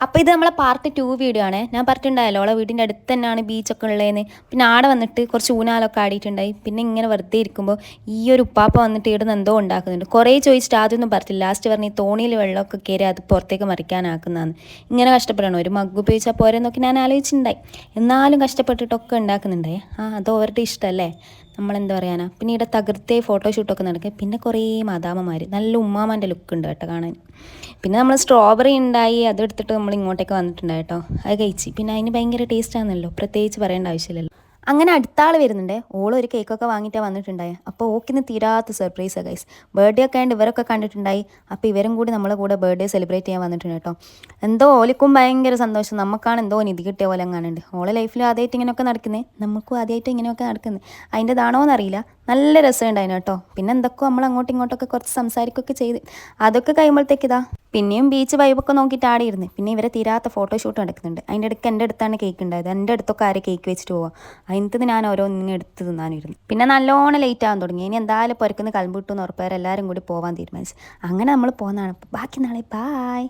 അപ്പോൾ ഇത് നമ്മളെ പാർട്ട് ടു വീഡിയോ ആണ്. ഞാൻ പറഞ്ഞിട്ടുണ്ടായല്ലോ അവളെ വീടിന്റെ അടുത്ത് തന്നെയാണ് ബീച്ചൊക്കെ ഉള്ളതെന്ന്. പിന്നെ ആടെ വന്നിട്ട് കുറച്ച് ഊനാലൊക്കെ ആടിയിട്ടുണ്ടായി. പിന്നെ ഇങ്ങനെ വെറുതെ ഇരിക്കുമ്പോൾ ഈ ഒരു ഉപ്പാപ്പ വന്നിട്ട് ഇവിടുന്ന് എന്തോ ഉണ്ടാക്കുന്നുണ്ട്. കുറേ ചോദിച്ചിട്ട് ആദ്യമൊന്നും പറഞ്ഞില്ല ലാസ്റ്റ് പറഞ്ഞ് തോണിയിൽ വെള്ളമൊക്കെ കയറി അത് പുറത്തേക്ക് മറിക്കാനാക്കുന്നതാണ്. ഇങ്ങനെ കഷ്ടപ്പെടണം. ഒരു മഗ് ഉപയോഗിച്ചാൽ പോരെന്നൊക്കെ ഞാൻ ആലോചിച്ചിട്ടുണ്ടായി. എന്നാലും കഷ്ടപ്പെട്ടിട്ടൊക്കെ ഉണ്ടാക്കുന്നുണ്ടായി ആ അത് അവരുടെ ഇഷ്ടമല്ലേ നമ്മളെന്താ പറയാനാ? പിന്നെ ഇവിടെ തകർത്തേ ഫോട്ടോഷൂട്ടൊക്കെ നടക്കുക പിന്നെ കുറേ മാതാമമാർ നല്ല ഉമ്മാമാന്റെ ലുക്ക് ഉണ്ട് കേട്ടോ കാണാൻ. പിന്നെ നമ്മൾ സ്ട്രോബെറി ഉണ്ടായി അതെടുത്തിട്ട് നമ്മൾ ഇങ്ങോട്ടേക്ക് വന്നിട്ടുണ്ട് കേട്ടോ. അത് കഴിച്ച്. പിന്നെ അതിന് ഭയങ്കര ടേസ്റ്റ് ആണല്ലോ. പ്രത്യേകിച്ച് പറയേണ്ട ആവശ്യമില്ലല്ലോ. അങ്ങനെ അടുത്ത ആൾ വരുന്നുണ്ട്. ഓൾ ഒരു കേക്കൊക്കെ വാങ്ങിയിട്ടാണ് വന്നിട്ടുണ്ടായി. അപ്പോൾ ഓക്കിന്ന് തീരാത്ത സർപ്രൈസാണ് ഗൈസ് ബർത്ത്ഡേ ഒക്കെ ആയിട്ട് ഇവരൊക്കെ കണ്ടിട്ടുണ്ടായി. അപ്പോൾ ഇവരും കൂടി നമ്മളെ കൂടെ ബർത്ത്ഡേ സെലിബ്രേറ്റ് ചെയ്യാൻ വന്നിട്ടുണ്ട് കേട്ടോ. എന്തോ ഓലിക്കും ഭയങ്കര സന്തോഷം. നമുക്കാണ് എന്തോ നിധി കിട്ടിയ പോലെ കാണുന്നുണ്ട് ഓളെ ലൈഫിൽ ആദ്യമായിട്ട് ഇങ്ങനെയൊക്കെ നടക്കുന്നത് നമുക്കും ആദ്യമായിട്ട് ഇങ്ങനെയൊക്കെ നടക്കുന്നത് അതിന്റെതാണോ എന്നറിയില്ല നല്ല രസമുണ്ടായിരുന്നു കേട്ടോ. പിന്നെ എന്തൊക്കെയോ നമ്മൾ അങ്ങോട്ടും ഇങ്ങോട്ടൊക്കെ കുറച്ച് സംസാരിക്കുകയൊക്കെ ചെയ്ത്. അതൊക്കെ കഴിയുമ്പോഴത്തേക്ക് ഇതാ പിന്നെയും ബീച്ച് വൈബൊക്കെ നോക്കിയിട്ട് ആടിയിരുന്ന് പിന്നെ ഇവരെ തീരാത്ത ഫോട്ടോഷൂട്ട് നടക്കുന്നുണ്ട്. അതിന്റെ ഇടയ്ക്ക് എന്റെ അടുത്താണ് കേക്ക് ഉണ്ടായത്. എന്റെ അടുത്തൊക്കെ ആരെ കേക്ക് വെച്ചിട്ട് പോവാം. അതിനകത്ത് ഞാൻ ഓരോന്നിങ്ങനെ എടുത്ത് തിന്നാനിരുന്നു. പിന്നെ നല്ലോണം ലേറ്റ് ആകാൻ തുടങ്ങി. ഇനി എന്തായാലും പുരക്കുന്ന കൽമ്പിട്ടു എന്ന് ഉറപ്പേരെ എല്ലാവരും കൂടി പോകാൻ തീരുമാനിച്ചു. അങ്ങനെ നമ്മൾ പോകുന്നതാണ് ബാക്കി നാളെ ബായ്